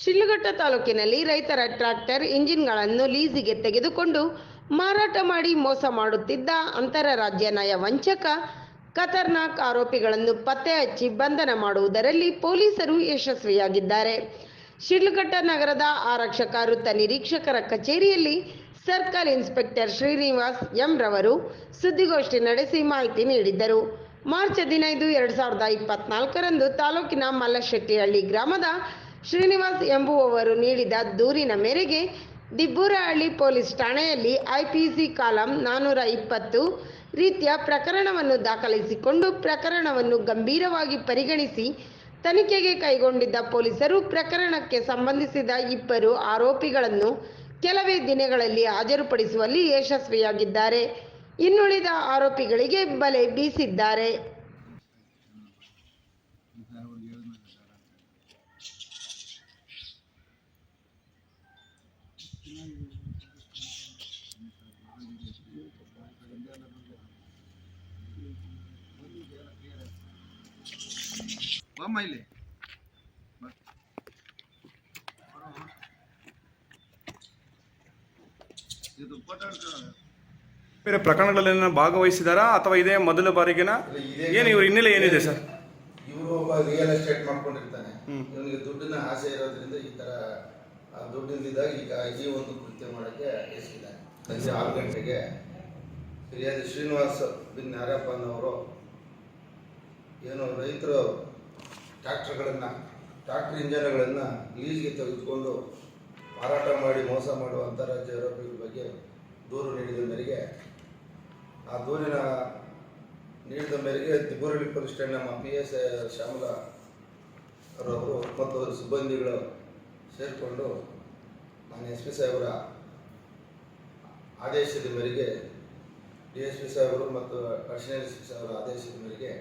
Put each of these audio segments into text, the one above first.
ಶಿಡ್ಲಘಟ್ಟ ತಾಲೂಕಿನಲ್ಲಿ ರೈತರ ಟ್ರ್ಯಾಕ್ಟರ್ ಇಂಜಿನ್ಗಳನ್ನು ಲೀಸಿಗೆ ತೆಗೆದುಕೊಂಡು ಮಾರಾಟ ಮಾಡಿ ಮೋಸ ಮಾಡುತ್ತಿದ್ದ ಅಂತರರಾಜ್ಯ ನಯ ವಂಚಕ ಖತರ್ನಾಕ್ ಆರೋಪಿಗಳನ್ನು ಪತ್ತೆ ಹಚ್ಚಿ ಬಂಧನ ಮಾಡುವುದರಲ್ಲಿ ಪೊಲೀಸರು ಯಶಸ್ವಿಯಾಗಿದ್ದಾರೆ. ಶಿಡ್ಲಘಟ್ಟ ನಗರದ ಆರಕ್ಷಕ ವೃತ್ತ ನಿರೀಕ್ಷಕರ ಕಚೇರಿಯಲ್ಲಿ ಸರ್ಕಲ್ ಇನ್ಸ್ಪೆಕ್ಟರ್ ಶ್ರೀನಿವಾಸ್ ಎಂ ರವರು ಸುದ್ದಿಗೋಷ್ಠಿ ನಡೆಸಿ ಮಾಹಿತಿ ನೀಡಿದ್ದರು. ಮಾರ್ಚ್ ಹದಿನೈದು, ಎರಡ್ ಸಾವಿರದ ಇಪ್ಪತ್ನಾಲ್ಕರಂದು ತಾಲೂಕಿನ ಮಲ್ಲಶೆಟ್ಟಿಹಳ್ಳಿ ಗ್ರಾಮದ ಶ್ರೀನಿವಾಸ್ ಎಂಬುವವರು ನೀಡಿದ ದೂರಿನ ಮೇರೆಗೆ ದಿಬ್ಬೂರಹಳ್ಳಿ ಪೊಲೀಸ್ ಠಾಣೆಯಲ್ಲಿ ಐಪಿಸಿ ಕಾಲಂ ನಾನ್ನೂರ ಇಪ್ಪತ್ತು ರೀತಿಯ ಪ್ರಕರಣವನ್ನು ದಾಖಲಿಸಿಕೊಂಡು ಪ್ರಕರಣವನ್ನು ಗಂಭೀರವಾಗಿ ಪರಿಗಣಿಸಿ ತನಿಖೆಗೆ ಕೈಗೊಂಡಿದ್ದ ಪೊಲೀಸರು ಪ್ರಕರಣಕ್ಕೆ ಸಂಬಂಧಿಸಿದ ಇಬ್ಬರು ಆರೋಪಿಗಳನ್ನು ಕೆಲವೇ ದಿನಗಳಲ್ಲಿ ಹಾಜರುಪಡಿಸುವಲ್ಲಿ ಯಶಸ್ವಿಯಾಗಿದ್ದಾರೆ. ಇನ್ನುಳಿದ ಆರೋಪಿಗಳಿಗೆ ಬಲೆ ಬೀಸಿದ್ದಾರೆ. ಬಾಮ್ಮ ಇಲ್ಲಿ. ಬೇರೆ ಪ್ರಕರಣಗಳಲ್ಲಿ ಭಾಗವಹಿಸಿದಾರಾ ಅಥವಾ ಇದೇ ಮೊದಲ ಬಾರಿಗೆನಾ ಏನು ಇವ್ರ ಹಿನ್ನೆಲೆ ಏನಿದೆ ಸರ್? ಇವರು ಒಬ್ಬ ರಿಯಲ್ ಎಸ್ಟೇಟ್ ಮಾಡ್ಕೊಂಡಿರ್ತಾನೆ. ಇವನಿಗೆ ದುಡ್ಡಿನ ಆಸೆ ಇರೋದ್ರಿಂದ ಈ ತರ ಆ, ದುಡ್ಡಿಲ್ದಿದ್ದಾಗ ಈಗ ಈ ಒಂದು ಕೃತ್ಯ ಮಾಡೋಕ್ಕೆ ಎಸಿದ್ದಾರೆ ಸಂಜೆ ಆರು ಗಂಟೆಗೆ ಹಿರಿಯಾದ ಶ್ರೀನಿವಾಸ್ ಬಿನ್ ನಾರಪ್ಪನವರು ಏನು ರೈತರು ಟ್ರ್ಯಾಕ್ಟರ್ಗಳನ್ನು ಟ್ಯಾಕ್ಟ್ರ್ ಇಂಜನ್ಗಳನ್ನು ಲೀಸ್ಗೆ ತೆಗೆದುಕೊಂಡು ಮಾರಾಟ ಮಾಡಿ ಮೋಸ ಮಾಡುವ ಅಂತಾರಾಜ್ಯ ಆರೋಪಿಗಳ ಬಗ್ಗೆ ದೂರು ನೀಡಿದ ಮೇರೆಗೆ, ಆ ದೂರಿನ ನೀಡಿದ ಮೇರೆಗೆ ದಿಬ್ಬೂರಳ್ಳಿ ಪೊಲೀಸ್ ಠಾಣೆ ನಮ್ಮ ಪಿ ಎಸ್ ಶ್ಯಾಮಲ ಅವರು ಮತ್ತು ಸಿಬ್ಬಂದಿಗಳು ಸೇರಿಕೊಂಡು ನಾನು ಎಸ್ ಪಿ ಸಾಹೇಬರ ಆದೇಶದ ಮೇರೆಗೆ ಡಿ ಎಸ್ ಪಿ ಸಾಹೇಬರು ಮತ್ತು ಅಡಿಷನಲ್ ಎಸ್ ಪಿ ಸಾಹೇಬರ ಆದೇಶದ ಮೇರೆಗೆ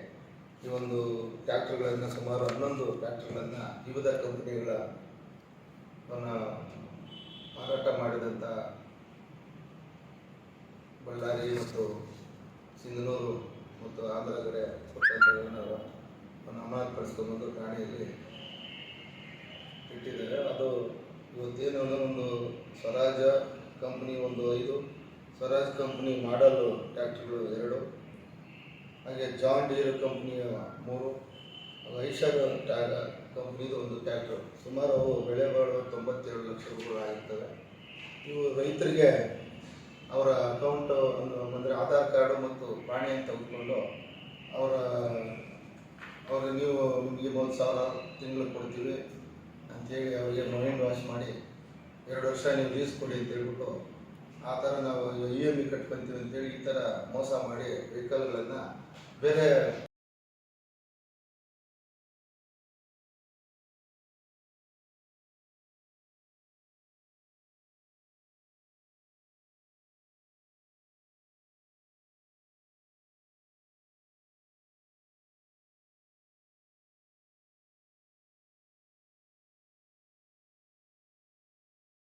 ಈ ಒಂದು ಟ್ಯಾಕ್ಟರ್ಗಳನ್ನು ಸುಮಾರು ಹನ್ನೊಂದು ಟ್ಯಾಕ್ಟರ್ಗಳನ್ನು ವಿವಿಧ ಕಂಪನಿಗಳ ಮಾರಾಟ ಮಾಡಿದಂಥ ಬಳ್ಳಾರಿ ಮತ್ತು ಸಿಂಧನೂರು ಮತ್ತು ಆಂಧ್ರ ಕಡೆ ಕೊಟ್ಟಂಥವನ್ನು ಅಮಾನತುಪಡಿಸ್ಕೊಂಡ್ಬಂದು ಠಾಣೆಯಲ್ಲಿ ಇಟ್ಟಿದ್ದಾರೆ. ಅದು ಇವತ್ತೇನು ಒಂದು ಸ್ವರಾಜ ಕಂಪ್ನಿ ಒಂದು ಐದು. ಸ್ವರಾಜ್ ಕಂಪ್ನಿ ಮಾಡಲು ಟ್ರ್ಯಾಕ್ಟರ್ಗಳು ಎರಡು. ಹಾಗೆ ಜಾನ್ ಡೀರ್ ಕಂಪ್ನಿಯ ಮೂರು. ಐಷರ್ ಟ್ಯಾಗ ಕಂಪ್ನಿದು ಒಂದು ಟ್ಯಾಕ್ಟರ್ ಸುಮಾರು ಅವು ಬೆಳೆ ಬಾಳುವ ತೊಂಬತ್ತೆರಡು ಲಕ್ಷ ರೂಪಾಯಿ ಆಗಿರ್ತವೆ. ಇವು ರೈತರಿಗೆ ಅವರ ಅಕೌಂಟು ಅಂದರೆ ಆಧಾರ್ ಕಾರ್ಡು ಮತ್ತು ಪ್ರಾಣಿಯನ್ನು ತೆಗೆದುಕೊಂಡು ಅವರ, ಅವ್ರಿಗೆ ನೀವು ನಿಮಗೆ ಒಂದು ಸಾವಿರ ತಿಂಗಳು ಕೊಡ್ತೀವಿ. ಅಂತೇಳಿ ಅವರಿಗೆ ಮೈಂಡ್ ವಾಶ್ ಮಾಡಿ ಎರಡು ವರ್ಷ ನೀವು ಲೀಸ್ ಕೊಡಿ ಅಂತ ಹೇಳ್ಬಿಟ್ಟು ಆ ಥರ ನಾವು ಇ ಎಂ ಇ ಕಟ್ಕೊಂತೀವಿ ಅಂತೇಳಿ ಈ ಥರ ಮೋಸ ಮಾಡಿ ವೆಹಿಕಲ್ಗಳನ್ನು ಬೇರೆ